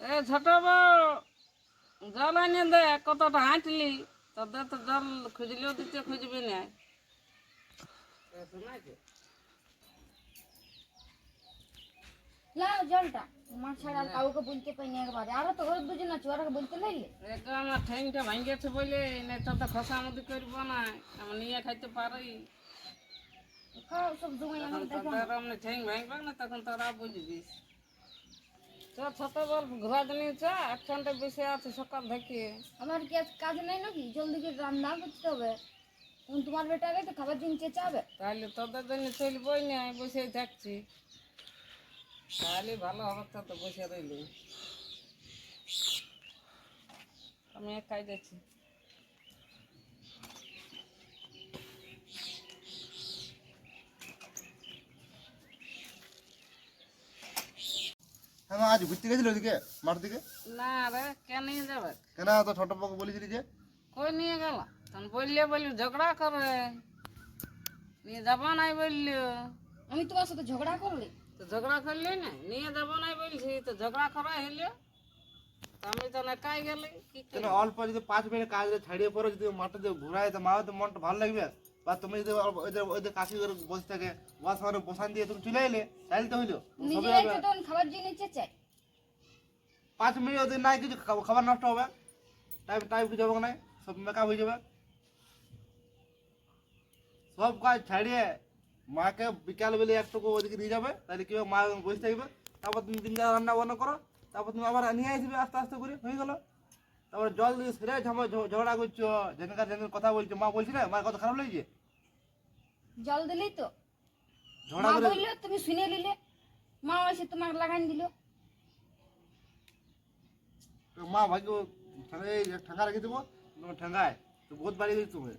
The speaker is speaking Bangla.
এ ছোট বউ জল এনে দে কতটা হাঁটলি? তোদের তো জল খুঁজলেও দিতে খুঁজবি না? লাও জলটা আমার ছাড়া আর কাউকে বলতে পাইনি একবারে। আরও তো বলতে লাগলে আমার ঠ্যাংটা বলে না তো তো খসামদি করব না আমি নিয়ে খাইতে পারি। খাও সব জমাই তখন দেখো। ঠ্যাং ভাঙবে না তখন তোরা বুঝবি। ছোট বল ঘোরা দিন চ এক ঘণ্টা বেশি আছে সকাল থেকে। আমার কি কাজ নাই নাকি? জলদি করে রান্না করতে হবে। তখন তোমার বেটা আগে তো খাবার দিন চেঁচাবে তাহলে তোদের জন্য চলবই না বসেই থাকছি। তাহলে ভালো হবে তো বসে রইলি। আমি একাই যাচ্ছি। আজ ঘুরতে গেছিল ওদিকে মাঠ দিকে? না রে কে নিয়ে যাবে? কেন তো ছোট বাবু বলেছিলি যে? কই নিয়ে গেল? তখন বললে বললি ঝগড়া করে। নিয়ে যাব নাই বললি। আমি তোমার সাথে ঝগড়া করলি? তো ঝগড়া করলি না? নিয়ে যাব নাই বলছি তো ঝগড়া করা হইলে? তো আমি তো একাই গেলি কি কেন অল্প যদি পাঁচ মিনিট কাজ ছাড়িয়ে পরে যদি মাঠে যদি ঘুরায় তো মা তো মনটা ভালো লাগবে। বা তুমি যদি ওই যে ওই করে বসে থাকে বস আমার বসান দিয়ে তুমি চলে এলে তাহলে তো হইল। খাবার জন্য চেঁচায় পাঁচ মিনিট যদি নাই কিছু খাবার নষ্ট হবে। টাইম টাইম কিছু হবে না সব মেকআপ হয়ে যাবে। সব কাজ ছাড়িয়ে মাকে বিকাল বেলে একটুকু ওদিকে নিয়ে যাবে তাহলে কি মা বসে থাকবে। তারপর তুমি তিন চার রান্না বান্না করো তারপর তুমি আবার নিয়ে আসবে আস্তে আস্তে করে হয়ে গেল। তারপরে জল দিয়ে সেরে ঝামা ঝগড়া করছ যেখানকার যেখানকার কথা বলছো মা বলছি না? মার কথা খারাপ লাগছে? জল দিলেই তো। ঝগড়া করে বলল তুমি শুনে নিলে। মা এসে তোমার লাগান দিল। মা ভাগ্য ঠেঙ্গা রেখে দেবো তোমার ঠেঙ্গায়। তো বহুত বাড়ি দিচ্ছি তুমি